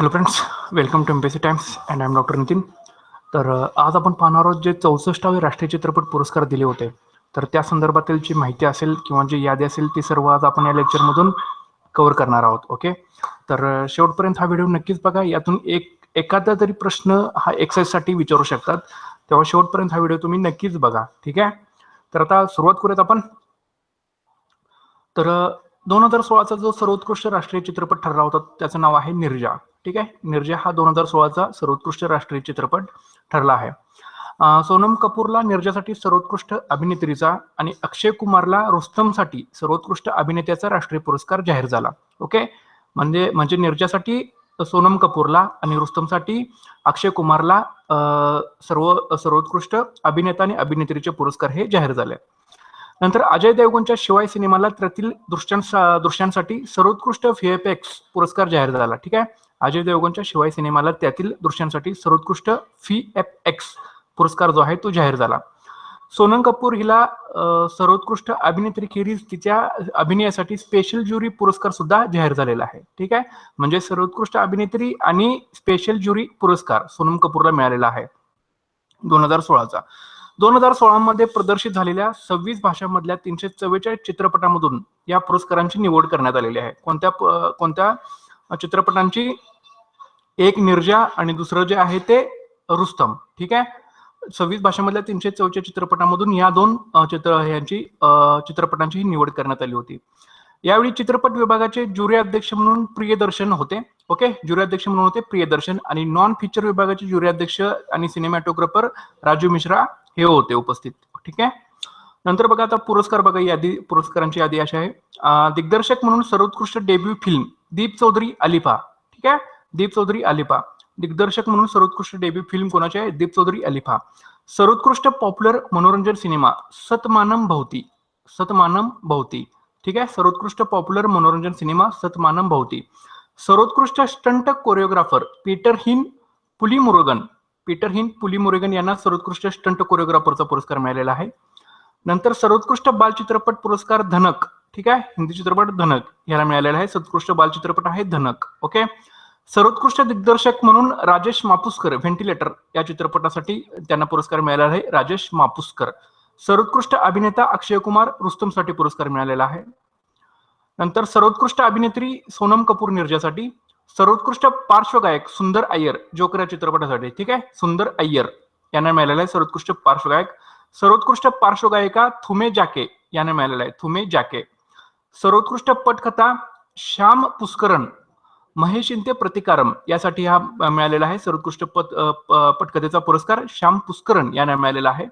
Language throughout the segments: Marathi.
Hello friends welcome to Embassy Times and I am doctor Nitin तर आज आपण पाहणार आहोत जे चौसष्टावे राष्ट्रीय चित्रपट पुरस्कार दिले होते. तर त्या संदर्भातील जी माहिती असेल किंवा जी यादी असेल ती सर्व आज आपण या लेक्चरमधून कव्हर करणार आहोत ओके तर शेवटपर्यंत हा व्हिडिओ नक्कीच बघा. यातून एक एखादा तरी प्रश्न हा एक्सरसाइजसाठी विचारू शकतात. तेव्हा शेवटपर्यंत हा व्हिडिओ तुम्ही नक्कीच बघा ठीक आहे? तर आता सुरुवात करूयात आपण. तर दोन हजार सोळाचा जो सर्वोत्कृष्ट राष्ट्रीय चित्रपट ठरला होता त्याचं नाव आहे निर्जा. ठीक आहे? निर्जा हा दोन हजार सोळाचा सर्वोत्कृष्ट राष्ट्रीय चित्रपट ठरला आहे. सोनम कपूरला निर्जासाठी सर्वोत्कृष्ट अभिनेत्रीचा आणि अक्षय कुमारला रुस्तमसाठी सर्वोत्कृष्ट अभिनेत्याचा राष्ट्रीय पुरस्कार जाहीर झाला. ओके? म्हणजे म्हणजे निर्जासाठी सोनम कपूरला आणि रुस्तमसाठी अक्षय कुमारला अं, सर्व सर्वोत्कृष्ट अभिनेता आणि अभिनेत्रीचे पुरस्कार हे जाहीर झाले. नंतर अजय देवगणच्या शिवाय सिनेमाला त्यातील दृश्यांसा दृश्यांसाठी सर्वोत्कृष्ट व्हीएफएक्स पुरस्कार जाहीर झाला. ठीक आहे? अजय देवगणच्या शिवाय सिनेमाला त्यातील दृश्यांसाठी सर्वोत्कृष्ट फी एफ एक्स पुरस्कार जो आहे तो जाहीर झाला. सोनम कपूर हिला सर्वोत्कृष्ट अभिनेत्री खेरीज तिच्या अभिनयासाठी स्पेशल ज्युरी पुरस्कार सुद्धा जाहीर झालेला आहे. ठीक आहे? म्हणजे सर्वोत्कृष्ट अभिनेत्री आणि स्पेशल ज्युरी पुरस्कार सोनम कपूरला मिळालेला आहे. दोन हजार सोळाचा. दोन हजार सोळामध्ये प्रदर्शित झालेल्या सव्वीस भाषांमधल्या तीनशे चव्वेचाळीस चित्रपटामधून या पुरस्कारांची निवड करण्यात आलेली आहे. कोणत्या कोणत्या चित्रपटांची? एक निर्जा आणि दुसरं जे आहे ते रुस्तम. ठीक आहे? सव्वीस भाषांमधल्या तीनशे चौच्या चित्रपटामधून या दोन चित्र यांची चित्रपटांची ही निवड करण्यात आली होती. यावेळी चित्रपट विभागाचे ज्युरी अध्यक्ष म्हणून प्रियदर्शन होते. ओके? ज्युरी अध्यक्ष म्हणून होते प्रियदर्शन आणि नॉन फीचर विभागाचे ज्युरी अध्यक्ष आणि सिनेमॅटोग्राफर राजू मिश्रा हे होते उपस्थित. ठीक आहे? नंतर बघा आता पुरस्कार बघा यादी पुरस्कारांची यादी अशी आहे. दिग्दर्शक म्हणून सर्वोत्कृष्ट डेब्यू फिल्म दीप चौधरी अलिफा. ठीक आहे? दीप चौधरी अलिफा. दिग्दर्शक म्हणून सर्वोत्कृष्ट डेब्यू फिल्म कोणाची आहे? दीप चौधरी अलिफा. सर्वोत्कृष्ट पॉप्युलर मनोरंजन सिनेमा सतमानम भवती सतमानम भवती ठीक आहे? सर्वोत्कृष्ट पॉप्युलर मनोरंजन सिनेमा सतमानम भवती सर्वोत्कृष्ट stunt choreographer Peter Hein Pulimurugan Peter Hein Pulimurugan यांना सर्वोत्कृष्ट स्टंट कोरिओग्राफरचा पुरस्कार मिळालेला आहे. नंतर सर्वोत्कृष्ट बालचित्रपट पुरस्कार धनक ठीक आहे? हिंदी चित्रपट धनक याला मिळालेला आहे. सर्वोत्कृष्ट बालचित्रपट आहे धनक ओके? सर्वोत्कृष्ट दिग्दर्शक म्हणून राजेश मापुसकर व्हेंटिलेटर या चित्रपटासाठी त्यांना पुरस्कार मिळालेला आहे. राजेश मापुसकर. सर्वोत्कृष्ट अभिनेता अक्षय कुमार रुस्तमसाठी पुरस्कार मिळालेला आहे. नंतर सर्वोत्कृष्ट अभिनेत्री सोनम कपूर निर्जासाठी. सर्वोत्कृष्ट पार्श्वगायक सुंदर अय्यर जोकर या चित्रपटासाठी ठीक आहे? सुंदर अय्यर यांना मिळालेला आहे सर्वोत्कृष्ट पार्श्वगायक. सर्वोत्कृष्ट पार्श्वगायिका थुमे जाके यांना मिळालेला आहे. थुमे जाके. सर्वोत्कृष्ट पटकथा श्याम पुष्करण महेश इंते प्रतिकारम यासाठी हा मिळालेला आहे. सर्वोत्कृष्ट पट पटकथेचा पुरस्कार श्याम पुष्करण यांना मिळालेला आहे.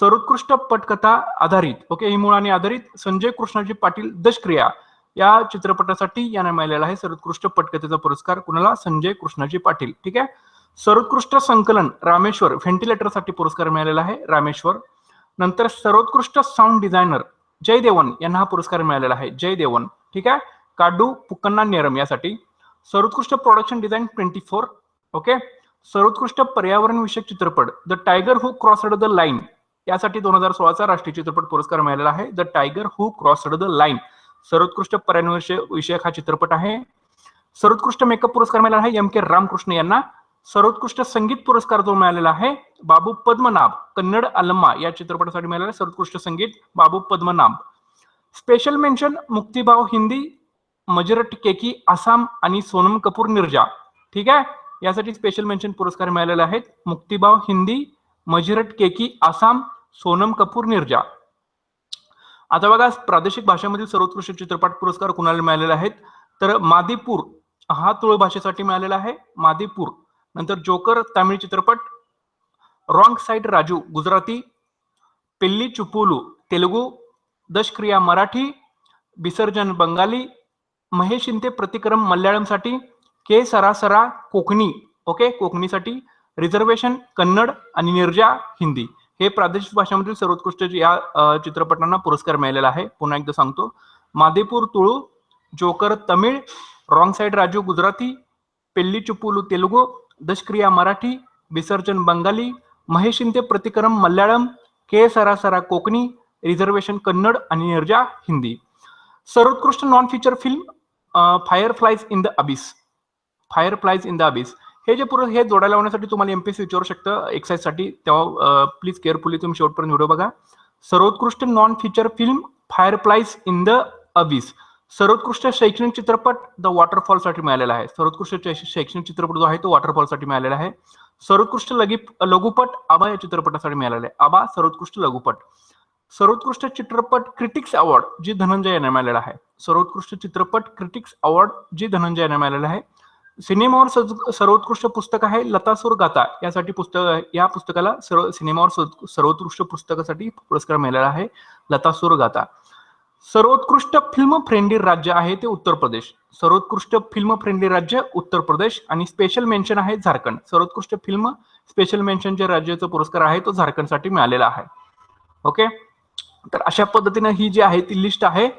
सर्वोत्कृष्ट पटकथा आधारित ओके? ही मूळ आणि आधारित संजय कृष्णाजी पाटील दशक्रिया या चित्रपटासाठी यांना मिळालेला आहे सर्वोत्कृष्ट पटकथेचा पुरस्कार. कुणाला? संजय कृष्णाजी पाटील. ठीक आहे? सर्वोत्कृष्ट संकलन रामेश्वर व्हेंटिलेटरसाठी पुरस्कार मिळालेला आहे रामेश्वर. नंतर सर्वोत्कृष्ट साऊंड डिझायनर जय देवन यांना हा पुरस्कार मिळालेला आहे जय देवन. ठीक आहे? काडू पुकन्ना नेरम यासाठी. सर्वोत्कृष्ट production design twenty four okay सर्वोत्कृष्ट पर्यावरण विषयक चित्रपट the tiger who crossed the line यासाठी दोन हजार सोळाचा राष्ट्रीय चित्रपट पुरस्कार मिळालेला आहे. The tiger who crossed the line सर्वोत्कृष्ट पर्यावरण विषयक हा चित्रपट आहे. सर्वोत्कृष्ट मेकअप पुरस्कार मिळाला आहे. एम के रामकृष्ण यांना. सर्वोत्कृष्ट संगीत पुरस्कार जो मिळालेला आहे बाबू पद्मनाभ कन्नड अल्मा या चित्रपटासाठी मिळालेला आहे. सर्वोत्कृष्ट संगीत बाबू पद्मनाभ. स्पेशल मेन्शन मुक्तिभाव हिंदी मजरट केकी आसाम आणि सोनम कपूर निर्जा. ठीक आहे? यासाठी स्पेशल मेन्शन पुरस्कार मिळालेले आहेत. मुक्तिभाव हिंदी मजरट केकी आसाम सोनम कपूर निर्जा. आता बघा प्रादेशिक भाषेमधील सर्वोत्कृष्ट चित्रपट पुरस्कार कुणाला मिळालेले आहेत? तर मादीपूर हा तुळ भाषेसाठी मिळालेला आहे. मादीपूर नंतर जोकर तामिळ चित्रपट रॉंग साईड राजू गुजराती पिल्ली चुपुलू तेलुगू दशक्रिया मराठी विसर्जन बंगाली महेश इंते प्रतिक्रम मल्याळमसाठी के सरासरा कोकणी ओके? कोकणीसाठी रिझर्वेशन कन्नड आणि निर्जा हिंदी. हे प्रादेशिक भाषांमधील सर्वोत्कृष्ट या चित्रपटांना पुरस्कार मिळालेला आहे. पुन्हा एकदा सांगतो. Madipur Tulu joker Tamil wrong side Raju Gujarati Pelli Choopulu Telugu Dashakriya Marathi Visarjan Bengali Mahesh Inte Prathikaram Malayalam के सरासरा कोकणी रिझर्वेशन कन्नड आणि निर्जा हिंदी. सर्वोत्कृष्ट non feature film fire flies in the abyss fire flies in the abyss हे जे पूर्ण हे जोडायला लावण्यासाठी तुम्हाला एमपीएससी विचारू शकतं. एक्साईजसाठी. तेव्हा प्लीज केअरफुली तुम्ही शेवटपर्यंत व्हिडिओ बघा. सर्वोत्कृष्ट non feature film fireflies in the abyss सर्वोत्कृष्ट शैक्षणिक चित्रपट द वॉटरफॉलसाठी मिळालेला आहे. सर्वोत्कृष्ट शैक्षणिक चित्रपट जो आहे तो वॉटरफॉलसाठी मिळालेला आहे. सर्वोत्कृष्ट लगी लघुपट आबा या चित्रपटासाठी मिळालेला आहे. आबा सर्वोत्कृष्ट लघुपट. सर्वोत्कृष्ट चित्रपट क्रिटिक्स अवॉर्ड जी धनंजय यांना मिळालेला आहे. सर्वोत्कृष्ट चित्रपट क्रिटिक्स अवॉर्ड जी धनंजय यांना मिळालेला आहे. सिनेमावर सज- सर्वोत्कृष्ट पुस्तक आहे लतासूर गाथा. यासाठी पुस्तक या पुस्तकाला सर्व सिनेमावर सर्वोत्कृष्ट पुस्तकासाठी पुरस्कार मिळालेला आहे लतासूर गाथा. सर्वोत्कृष्ट फिल्म फ्रेंडली राज्य आहे ते उत्तर प्रदेश. सर्वोत्कृष्ट फिल्म फ्रेंडली राज्य उत्तर प्रदेश आणि स्पेशल मेन्शन आहे झारखंड. सर्वोत्कृष्ट फिल्म स्पेशल मेन्शन जे राज्याचा पुरस्कार आहे तो झारखंडसाठी मिळालेला आहे. ओके तर अशा पद्धतीने ही जी आहे ती लिस्ट आहे.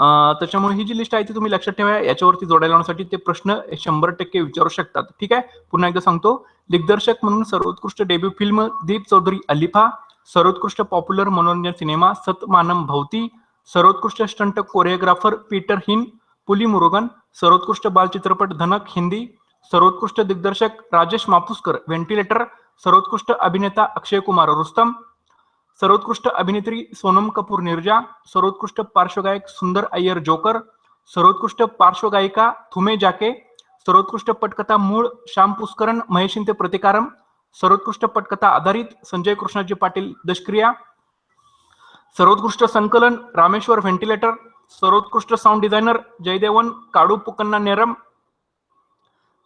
त्याच्यामुळे ही जी लिस्ट आहे ती तुम्ही लक्षात ठेवा. याच्यावरती जोडायला लावण्यासाठी ते प्रश्न शंभर टक्के विचारू शकतात. ठीक आहे? पुन्हा एकदा सांगतो. दिग्दर्शक म्हणून सर्वोत्कृष्ट डेब्यू फिल्म दीप चौधरी अलिफा सर्वोत्कृष्ट पॉप्युलर मनोरंजन सिनेमा सतमानम भवती सर्वोत्कृष्ट stunt choreographer Peter Hein Pulimurugan सर्वोत्कृष्ट बालचित्रपट धनक हिंदी सर्वोत्कृष्ट दिग्दर्शक राजेश मापुसकर व्हेंटिलेटर सर्वोत्कृष्ट अभिनेता अक्षय कुमार रुस्तम सर्वोत्कृष्ट अभिनेत्री सोनम कपूर निर्जा सर्वोत्कृष्ट पार्श्वगायक सुंदर अय्यर जोकर सर्वोत्कृष्ट पार्श्वगायिका थुमे जाके सर्वोत्कृष्ट पटकथा मूळ श्याम पुष्करण महेशिंते प्रतिकारम सर्वोत्कृष्ट पटकथा आधारित संजय कृष्णाजी पाटील दशक्रिया सर्वोत्कृष्ट संकलन रामेश्वर व्हेंटिलेटर सर्वोत्कृष्ट साऊंड डिझायनर जयदेवन काडू पुकन्ना नेरम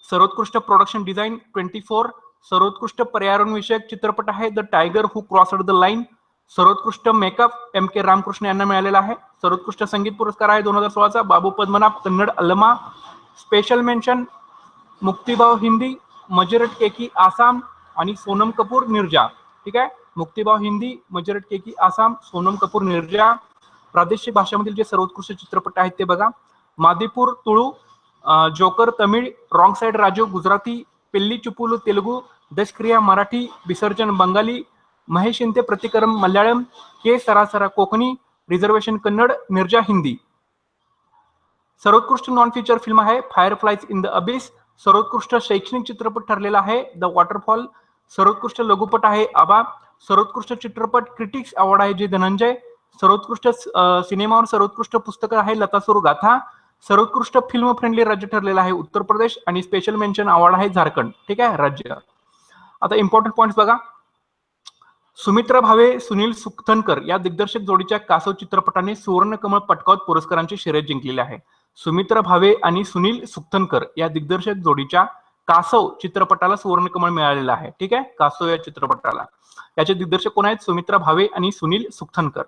सर्वोत्कृष्ट प्रोडक्शन डिझाईन ट्वेंटी फोर सर्वोत्कृष्ट पर्यावरण विषयक चित्रपट आहे the tiger who crossed the line सर्वोत्कृष्ट मेकअप एम के रामकृष्ण यांना मिळालेला आहे. सर्वोत्कृष्ट संगीत पुरस्कार आहे दोन हजार सोळाचा. बाबू पद्मनाभ कन्नड अल्मा स्पेशल मेन्शन मुक्तिभाव हिंदी मजरट केकी आसाम आणि सोनम कपूर निर्जा. ठीक आहे? मुक्तिभाव हिंदी मजरट केकी आसाम सोनम कपूर निर्जा. प्रादेशिक भाषामधील जे सर्वोत्कृष्ट चित्रपट आहेत ते बघा. मादिपूर Tulu joker Tamil wrong side Raju Gujarati Pelli Choopulu Telugu Dashakriya Marathi Visarjan Bengali Maheshinte Prathikaaram Malayalam K Sarasara Konkani reservation Kannada Neerja Hindi. सर्वोत्कृष्ट नॉन फीचर फिल्म आहे fire flies in the abyss सर्वोत्कृष्ट शैक्षणिक चित्रपट ठरलेला आहे द वॉटरफॉल सर्वोत्कृष्ट लघुपट आहे आबा सर्वोत्कृष्ट चित्रपट क्रिटिक्स अवॉर्ड आहे जे धनंजय. सर्वोत्कृष्ट सिनेमावर सर्वोत्कृष्ट पुस्तक आहे लतासुर गाथा. सर्वोत्कृष्ट फिल्म फ्रेंडली राज्य ठरलेलं आहे उत्तर प्रदेश आणि स्पेशल मेन्शन अवॉर्ड आहे झारखंड. ठीक आहे राज्य. आता इम्पॉर्टंट पॉईंट बघा. सुमित्रा भावे सुनील सुखथनकर या दिग्दर्शक जोडीच्या कासव चित्रपटाने सुवर्ण कमळ पटकावत पुरस्कारांची शर्यत जिंकलेली आहे. सुमित्रा भावे आणि सुनील सुक्थनकर या दिग्दर्शक जोडीच्या कासव चित्रपटाला सुवर्ण कमळ मिळालेलं आहे. ठीक आहे? कासव या चित्रपटाला. याचे दिग्दर्शक कोण आहेत? सुमित्रा भावे आणि सुनील सुखथनकर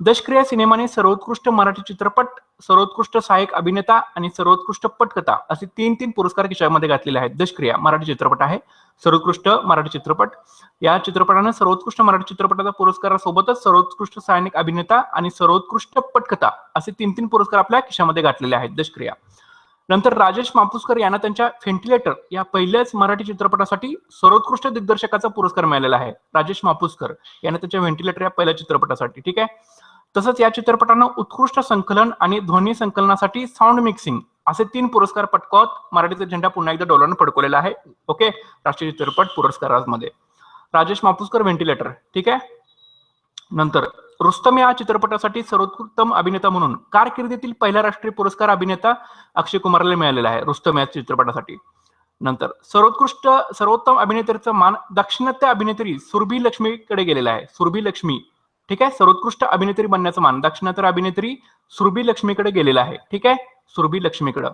दशक्रिया सिनेमाने सर्वोत्कृष्ट मराठी चित्रपट सर्वोत्कृष्ट सहाय्यक अभिनेता आणि सर्वोत्कृष्ट पटकथा असे तीन तीन पुरस्कार खिशामध्ये घातलेले आहेत. दशक्रिया मराठी चित्रपट आहे सर्वोत्कृष्ट मराठी चित्रपट. या चित्रपटानं सर्वोत्कृष्ट मराठी चित्रपटाचा पुरस्कारासोबतच सर्वोत्कृष्ट सहाय्यक अभिनेता आणि सर्वोत्कृष्ट पटकथा असे तीन तीन पुरस्कार आपल्या खिशामध्ये घातलेले आहेत. दशक्रिया. नंतर राजेश मापुसकर यांना त्यांच्या व्हेंटिलेटर या पहिल्याच मराठी चित्रपटासाठी सर्वोत्कृष्ट दिग्दर्शकाचा पुरस्कार मिळालेला आहे. राजेश मापुसकर यांना त्यांच्या व्हेंटिलेटर या पहिल्या चित्रपटासाठी ठीक आहे? तसंच या चित्रपटानं उत्कृष्ट संकलन आणि ध्वनी संकलनासाठी साऊंड मिक्सिंग असे तीन पुरस्कार पटकावत मराठीचा झेंडा पुन्हा एकदा डॉलरनं फडकवलेला आहे. ओके राष्ट्रीय चित्रपट पुरस्कारामध्ये राजेश मापुसकर व्हेंटिलेटर ठीक आहे? नंतर रुस्तम या चित्रपटासाठी सर्वोत्तम अभिनेता म्हणून कारकिर्दीतील पहिला राष्ट्रीय पुरस्कार अभिनेता अक्षय कुमारला मिळालेला आहे रुस्तम या चित्रपटासाठी. नंतर सर्वोत्कृष्ट सर्वोत्तम अभिनेत्रीचा मान दाक्षिणात्य अभिनेत्री सुरभी लक्ष्मीकडे गेलेला आहे. सुरभी लक्ष्मी ठीक आहे? सर्वोत्कृष्ट अभिनेत्री बनण्याचा मान. दक्षिणातर अभिनेत्री सुरभी लक्ष्मीकडे गेलेला आहे. ठीक आहे? सुरभी लक्ष्मीकडे.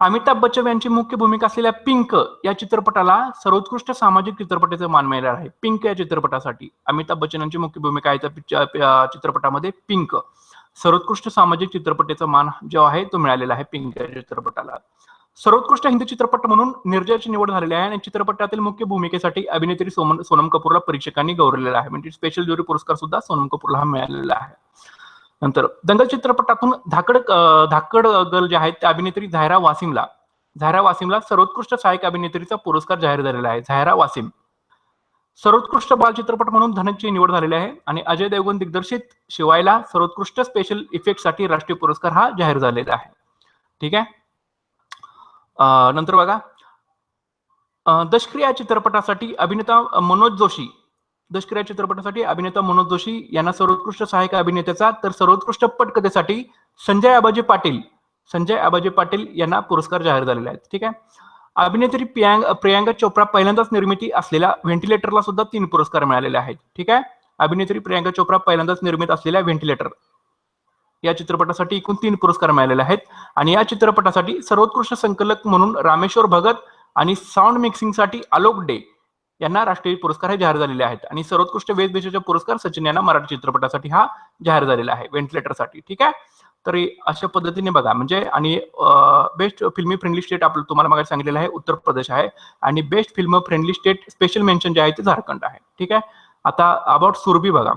अमिताभ बच्चन यांची मुख्य भूमिका असलेल्या पिंक या चित्रपटाला सर्वोत्कृष्ट सामाजिक चित्रपटाचं मान मिळणार आहे. पिंक या चित्रपटासाठी. अमिताभ बच्चन यांची मुख्य भूमिका आहे त्या चित्रपटामध्ये पिंक. सर्वोत्कृष्ट सामाजिक चित्रपटाचा मान जो आहे तो मिळालेला आहे पिंक या चित्रपटाला. सर्वोत्कृष्ट हिंदी चित्रपट म्हणून निर्जयाची निवड झालेली आहे आणि चित्रपटातील मुख्य भूमिकेसाठी अभिनेत्री सोमन सोनम कपूरला परीक्षकांनी गौरवलेला आहे. म्हणजे स्पेशल ज्युरी पुरस्कार सुद्धा सोनम कपूरला हा मिळालेला आहे. नंतर दंगल चित्रपटातून धाकड धाकड गर्ल जे आहेत त्या अभिनेत्री झायरा वासिमला झायरा वासिमला सर्वोत्कृष्ट सहाय्यक अभिनेत्रीचा पुरस्कार जाहीर झालेला आहे. झायरा वासिम. सर्वोत्कृष्ट बाल चित्रपट म्हणून धनकची निवड झालेली आहे आणि अजय देवगण दिग्दर्शित शिवायला सर्वोत्कृष्ट स्पेशल इफेक्टसाठी राष्ट्रीय पुरस्कार हा जाहीर झालेला आहे. ठीक आहे? नंतर बघा. दशक्रिया या चित्रपटासाठी अभिनेता मनोज जोशी. दशक्रिया चित्रपटासाठी अभिनेता मनोज जोशी यांना सर्वोत्कृष्ट सहाय्यक अभिनेत्याचा तर सर्वोत्कृष्ट पटकथेसाठी संजय आबाजी पाटील संजय आबाजी पाटील यांना पुरस्कार जाहीर झालेले आहेत ठीक आहे? अभिनेत्री प्रियांग प्रियांका चोप्रा पहिल्यांदाच निर्मिती असलेल्या व्हेंटिलेटरला सुद्धा तीन पुरस्कार मिळालेले आहेत. ठीक आहे? अभिनेत्री प्रियांका चोप्रा पहिल्यांदाच निर्मित असलेल्या व्हेंटिलेटर या चित्रपटासाठी एकूण तीन पुरस्कार मिळालेले आहेत. आणि या चित्रपटासाठी सर्वोत्कृष्ट संकलक म्हणून रामेश्वर भगत आणि साऊंड मिक्सिंगसाठी आलोक डे यांना राष्ट्रीय पुरस्कार हे जाहीर झालेले आहेत. आणि सर्वोत्कृष्ट वेशभूषेचा पुरस्कार सचिन यांना मराठी चित्रपटासाठी हा जाहीर झालेला आहे व्हेंटिलेटरसाठी ठीक आहे? तर अशा पद्धतीने बघा. म्हणजे आणि बेस्ट फिल्मी फ्रेंडली स्टेट आपलं तुम्हाला मागे सांगितलेलं आहे उत्तर प्रदेश आहे. आणि best film friendly state special mention जे आहे ते झारखंड आहे. ठीक आहे? आता अबाउट सुरभी बघा.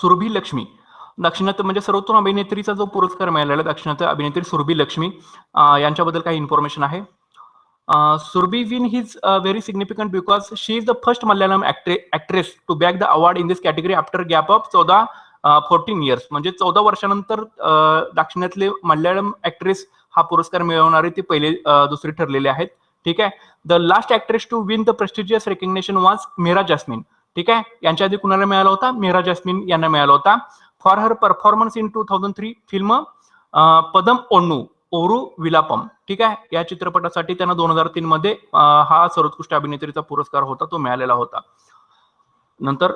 सुरभी लक्ष्मी. दाक्षिणात्य म्हणजे सर्वोत्तम अभिनेत्रीचा जो पुरस्कार मिळालेला दक्षिणात दाक्षिणात्य अभिनेत्री सुरभी लक्ष्मी यांच्याबद्दल काही इन्फॉर्मेशन आहे. Surabhi win is very significant because she is the first Malayalam actress to bag the award in this category after gap of चौदा फोर्टीन इयर्स म्हणजे चौदा वर्षानंतर दक्षिणातले दाक्षिणातले मल्याळम ऍक्ट्रेस हा पुरस्कार मिळवणारे ते पहिले दुसरे ठरलेले आहेत. ठीक आहे? The last actress to win the prestigious recognition was Meera Jasmine ठीक आहे? यांच्या आधी कुणाला मिळाला होता? मेहरा जास्मिन यांना मिळाला होता. For her performance in two thousand three film Padam Onnu Oru Vilapam. ठीक आहे? या चित्रपटासाठी त्यांना दोन हजार तीन मध्ये हा सर्वोत्कृष्ट अभिनेत्रीचा पुरस्कार होता तो मिळालेला होता. नंतर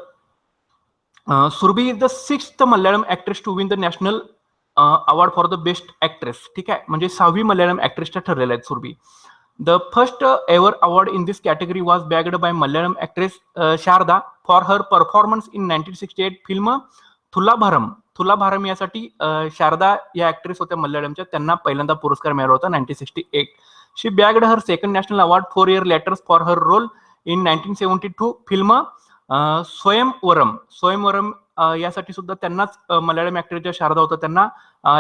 Surabhi is the sixth Malayalam actress to win the national award for the best actress ठीक आहे? म्हणजे सहावी मल्याळम ऍक्ट्रेसच्या ठरलेल्या आहेत Surabhi. The first ever award in this category was bagged by Malayalam actress Sharada for her performance in nineteen sixty eight film Thulabharam Thulabharam यासाठी शारदा या ऍक्ट्रेस होत्या मल्याळमच्या. त्यांना पहिल्यांदा पुरस्कार मिळाला होता nineteen sixty eight she bagged her second national award four year later for her role in nineteen seventy two film Swayamvaram Swayamvaram यासाठी सुद्धा त्यांनाच मल्याळम ऍक्टरच्या शारदा होता त्यांना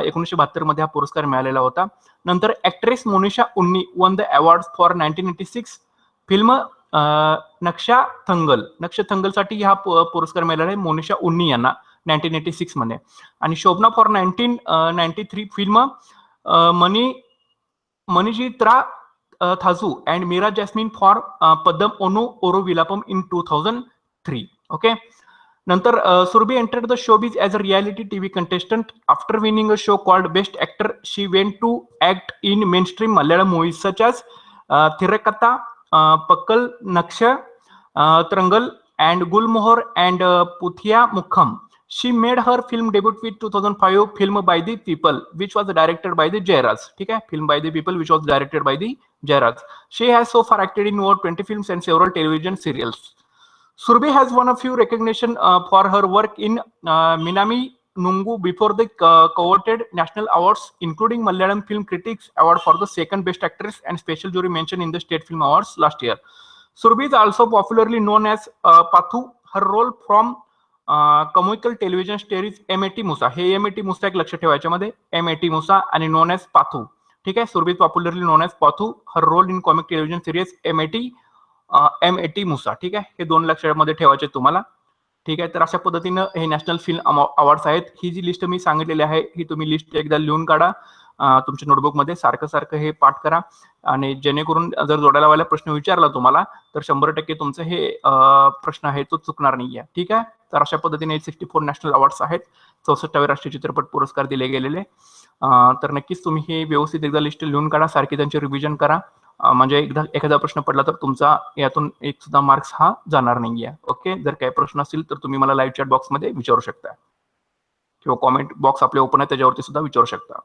एकोणीसशे बहात्तरमध्ये हा पुरस्कार मिळालेला होता. नंतर actress Monisha Unni won the award for nineteen eighty six film Nakhakshathangal. नक्ष थंगलसाठी हा पुरस्कार मिळालेला आहे मोनिशा उन्नी यांना नाईन्टीन एटी सिक्समध्ये. आणि Shobhana for nineteen ninety three film Mani Manichitrathazhu and Meera Jasmine for Padam Onnu Oru Vilapam in two thousand three okay Nantar uh, Surbi entered the showbiz as a reality TV contestant. After winning a show called Best Actor, she went to act in mainstream Malayalam movies such as uh, Thirakatha, uh, Pakkal Naksha, uh, Trangal, and Gulmohor and uh, Mukham. She made her film debut with 2005 film by the people, which was directed by the Jairaz. Okay, film by the people, which was directed by the Jairaz. She has so far acted in over 20 films and several television serials. Surbi has won a few recognition uh, for her work in uh, Minami Nungu before the uh, coveted national awards, including Malayalam Film Critics Award for the second best actress and special jury mention in the State Film Awards last year. Surbi is also popularly known as uh, Pathu. Her role from uh, comical television series M.A.T. Musa. हे M.A.T. Musa एक लक्ष ठेवायच्या मध्ये M.A.T. Musa आणि known as Pathu. ठीक आहे Surabhi popularly known as Pathu her role in comic television series M AT M A T Musa ठीक आहे? हे दोन लक्षामध्ये ठेवायचे आहेत तुम्हाला. ठीक आहे? तर अशा पद्धतीनं हे नॅशनल फिल्म अवॉर्ड्स आहेत. ही जी लिस्ट मी सांगितलेली आहे ही तुम्ही लिस्ट एकदा लिहून काढा. तुमच्या नोटबुकमध्ये सारखं सारखं हे पाठ करा. आणि जेणेकरून जर जोडायला वाला प्रश्न विचारला तुम्हाला तर शंभर टक्के तुमचं हे प्रश्न आहे तो चुकणार नाहीये. ठीक आहे? तर अशा पद्धतीने सिक्स्टी फोर नॅशनल अवॉर्ड्स आहेत. चौसष्टावे राष्ट्रीय चित्रपट पुरस्कार दिले गेलेले. तर नक्कीच तुम्ही हे व्यवस्थित एकदा लिस्ट लिहून काढा. सारखी त्यांचे रिव्हिजन करा. म्हणजे एकदा एखादा प्रश्न पडला तर तुमचा यातून एक सुद्धा मार्क्स हा जाणार नाहीये. ओके जर काही प्रश्न असतील तर तुम्ही मला लाईव्ह चॅट बॉक्समध्ये विचारू शकता. किंवा कॉमेंट बॉक्स आपले ओपन आहे त्याच्यावरती सुद्धा विचारू शकता.